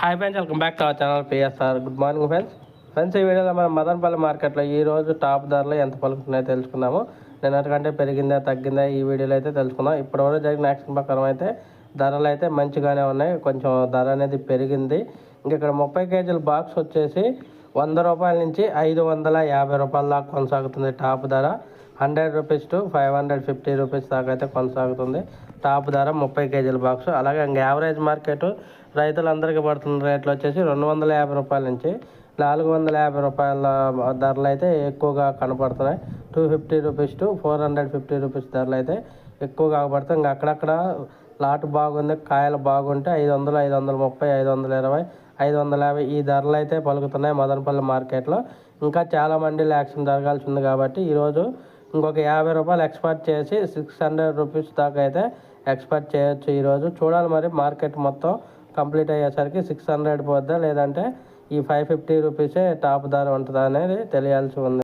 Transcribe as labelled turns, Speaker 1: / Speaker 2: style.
Speaker 1: Hi friends welcome back to our channel PSR good morning friends friends ఈ వీడియోలో మనం మదనపల్లి మార్కెట్లో ఈ రోజు టాప్ ధరలు ఎంత పలుకుతున్నాయో తెలుసుకున్నాము నిన్నటికంటే పెరిగిందా తగ్గిందా ఈ వీడియోలో అయితే తెలుసుకుందాం. ఇప్పటివరకు జరిగిన యాక్షన్ ప్రకారం అయితే ధరలు అయితే మంచిగానే ఉన్నాయి. కొంచెం ధర అనేది పెరిగింది. ఇంక ఇక్కడ ముప్పై కేజీల బాక్స్ వచ్చేసి వంద రూపాయల నుంచి ఐదు వందల యాభై రూపాయల దాకా కొనసాగుతుంది టాప్ ధర. Hundred rupees to five hundred fifty rupees దాకా అయితే కొనసాగుతుంది. టాప్ ధర ముప్పై కేజీల బాక్స్ అలాగే ఇంకా యావరేజ్ మార్కెట్ రైతులందరికీ పడుతున్న రేట్లు వచ్చేసి రెండు వందల యాభై రూపాయల నుంచి నాలుగు వందల యాభై రూపాయల ధరలు అయితే ఎక్కువగా కనపడుతున్నాయి. Two fifty rupees to four hundred fifty rupees ధరలు అయితే ఎక్కువగా కనపడుతుంది ఇంకా అక్కడక్కడ లాట్ బాగుంది కాయలు బాగుంటే ఐదు వందలు ఐదు వందల ముప్పై ఐదు వందల ఇరవై ఐదు వందల యాభై ఈ ధరలు అయితే పలుకుతున్నాయి మదనపల్లి మార్కెట్లో ఇంకా చాలా మండీలు యాక్షన్ జరగాల్సి ఉంది కాబట్టి ఈరోజు ఇంకొక యాభై రూపాయలు ఎక్స్పర్ట్ చేసి సిక్స్ హండ్రెడ్ రూపీస్ దాకా అయితే ఎక్స్పర్ట్ చేయొచ్చు ఈరోజు. చూడాలి మరి మార్కెట్ మొత్తం కంప్లీట్ అయ్యేసరికి సిక్స్ హండ్రెడ్ పోద్దా లేదంటే ఈ ఫైవ్ ఫిఫ్టీ రూపీసే టాప్ ధర ఉంటుందా అనేది తెలియాల్సి ఉంది.